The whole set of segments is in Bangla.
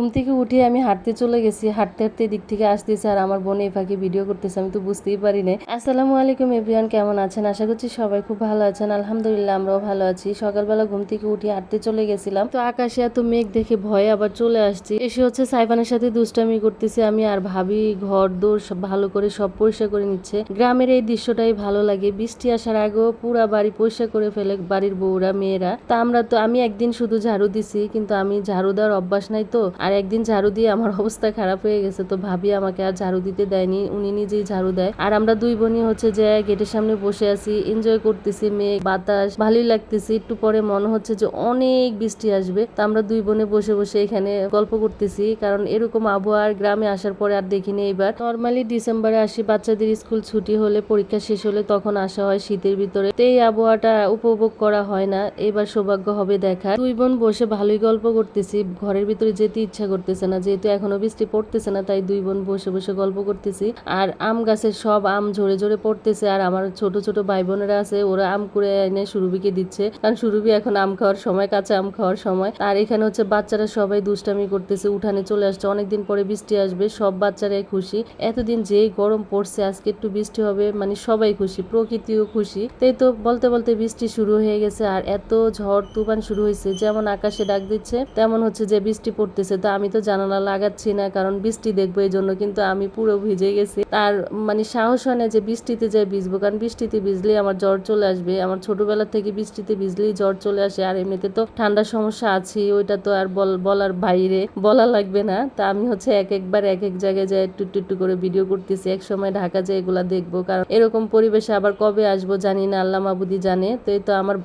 ঘুম থেকে উঠে আমি হাঁটতে চলে গেছি। হাঁটতে হাঁটতে দিক থেকে আসতেছে আর আমার বোন এই ফাঁকে ভিডিও করতেছে, আমি তো বুঝতেই পারি না আসসালামু আলাইকুম এভরিওয়ান, কেমন আছেন? আশা করছি সবাই খুব ভালো আছেন। আলহামদুলিল্লাহ, আমরাও ভালো আছি। সকালবেলা ঘুম থেকে উঠে হাঁটতে চলে গেছিলাম। তো আকাশে এত মেঘ দেখে ভয়ে আবার চলে আসছি। এসে হচ্ছে সাইফানের সাথে দুষ্টামি করতেছি। আমি আর ভাবি ঘর দৌড় সব ভালো করে সব পরিষ্কার করে নিচ্ছে। গ্রামের এই দৃশ্যটাই ভালো লাগে। বৃষ্টি আসার আগেও পুরা বাড়ি পরিষ্কার করে ফেলে বাড়ির বউরা, মেয়েরা। তা আমরা তো, আমি একদিন শুধু ঝাড়ু দিছি, কিন্তু আমি ঝাড়ু দেওয়ার অভ্যাস নাই তো। আর একদিন ঝাড়ু দিয়ে আমার অবস্থা খারাপ হয়ে গেছে, তো ভাবি আমাকে আর ঝাড়ু দিতে দেয়নি, উনি নিজেই ঝাড়ু দেয়। আর আমরা দুই বোনই হচ্ছে যে গেটের সামনে বসে আছি এনজয় করতেছি, মেঘ, বাতাস, ভালোই লাগতেছি। একটু পরে মনে হচ্ছে যে অনেক বৃষ্টি আসবে, তা আমরা দুই বোনে বসে বসে এখানে গল্প করতেছি। কারণ এরকম আবহাওয়ার গ্রামে আসার পরে আর দেখিনি এবার। নর্মালি ডিসেম্বরে আসি, বাচ্চাদের স্কুল ছুটি হলে, পরীক্ষা শেষ হলে তখন আসা হয় শীতের ভিতরে। তো এই আবহাওয়াটা উপভোগ করা হয় না, এবার সৌভাগ্য হবে দেখা দুই বোন বসে ভালোই গল্প করতেছি, ঘরের ভিতরে যেতে ইচ্ছা করতেছে না, যেহেতু এখনও বৃষ্টি পড়তেছে না, তাই দুই বোন বসে বসে গল্প করতেছি। আর আম গাছের সব আম ঝরে ঝরে পড়তেছে, আর আমার ছোট ছোট ভাই বোনেরা আছে, ওরা আম কুড়ে এনে সুরভিকে দিচ্ছে। কারণ সুরভি এখন আম খাওয়ার সময়, কাঁচা আম খাওয়ার সময়। আর এখানে হচ্ছে বাচ্চারা সবাই দুষ্টামি করতেছে, উঠানে চলে আসছে, অনেকদিন পরে বৃষ্টি আসবে, সব বাচ্চারাই খুশি। এতদিন যেই গরম পড়ছে, আজকে একটু বৃষ্টি হবে মানে সবাই খুশি, প্রকৃতিও খুশি। তাই তো বলতে বলতে বৃষ্টি শুরু হয়ে গেছে, আর এত ঝড়, তুফান শুরু হয়েছে, যেমন আকাশে ডাক দিচ্ছে, তেমন হচ্ছে যে বৃষ্টি পড়তেছে। তো আমি তো জানালা লাগাচ্ছি না, কারণ বৃষ্টি দেখব এই জন্য, কিন্তু আমি পুরো ভিজে গেছি। তার মানে সাহস হয় না যে বৃষ্টিতে যাই ভিজবো, কারণ বৃষ্টিতে ভিজলে আমার জ্বর চলে আসবে। আমার ছোটবেলা থেকে বৃষ্টিতে ভিজলেই জ্বর চলে আসে, আর এমনিতে তো ঠান্ডার সমস্যা আছে, ওইটা তো আর বলার বাইরে বলা লাগবে না। তা আমি হচ্ছে এক একবার এক এক জায়গায় যাই, একটু একটু করে ভিডিও করতেছি, এক সময় ঢাকা যায় এগুলা দেখব। কারণ এরকম পরিবেশে আবার কবে আসব জানি না, আল্লাহ মাবুদি জানে। তো এই তো আমার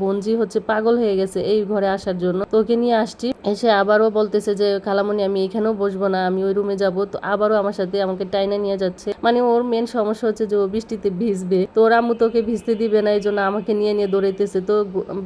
বোনজি হচ্ছে পাগল হয়ে গেছে এই ঘরে আসার জন্য। তোকে নিয়ে আসছি, এসে আবারও বলতেছে যে খালামণি আমি এখানেও বসবো না, আমি ওই রুমে যাব। তো আবারও আমার সাথে আমাকে টাইনা নিয়ে যাচ্ছে। মানে ওর মেন সমস্যা হচ্ছে যে ও বৃষ্টিতে ভিজবে। তো ওর আম্মু তোকে ভিজতে দিবে না, এই জন্য আমাকে নিয়ে নিয়ে দৌড়াইতেছে। তো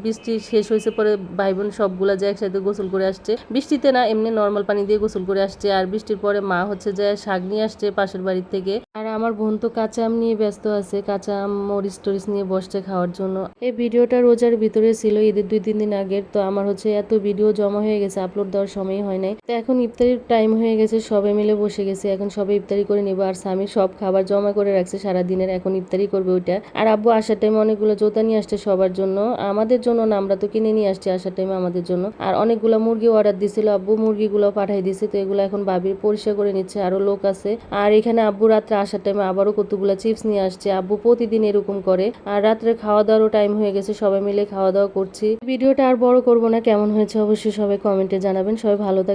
বৃষ্টি শেষ হয়েছে পরে ভাই বোন সবগুলা যে একসাথে গোসল করে আসছে। বৃষ্টিতে না, এমনি নর্মাল পানি দিয়ে গোসল করে আসছে। আর বৃষ্টির পরে মা হচ্ছে যে শাক নিয়ে আসছে পাশের বাড়ির থেকে। আর আমার বোন তো কাঁচা আম নিয়ে ব্যস্ত আছে। কাঁচা আম মরিচ টরিচ নিয়ে বসছে খাওয়ার জন্য। এই ভিডিওটা রোজার ভিতরে ছিল ঈদের দুই, তিন দিন আগের। তো আমার হচ্ছে এত ভিডিও জমা হয়ে গেছে আপলোড দেওয়ার সময় হয় নাই। তো এখন ইফতারির টাইম হয়ে গেছে, সবাই মিলে বসে গেছে। এখন সবাই ইফতারি করে নিবো। আর স্বামী সব খাবার জমা করে রাখছে সারা দিনের এখন ইফতারি করবে ওইটা। আর আব্বু আসার টাইমে অনেকগুলো জোতা নিয়ে আসছে সবার জন্য। আমাদের জন্য না, আমরা তো কিনে নিয়ে আসছি আসার টাইমে আমাদের জন্য। আর অনেকগুলো মুরগি অর্ডার দিছিল আব্বু, মুরগিগুলো পাঠাই দিছে। তো এগুলো এখন বাবির পরিষ্কার করে নিচ্ছে, আরও লোক আছে। আর এখানে আব্বু রাত্রে আসার টাইমে আবারও কতগুলো চিপস নিয়ে আসছে। আব্বু প্রতিদিন এরকম করে। আর রাত্রে খাওয়া দাওয়ারও টাইম হয়ে গেছে, সবাই মিলে খাওয়া দাওয়া করছি। ভিডিওটা আর বড় করব না, কেমন হয়েছে অবশ্যই সবাই কমেন্টে জানাবেন। সবাই ভালো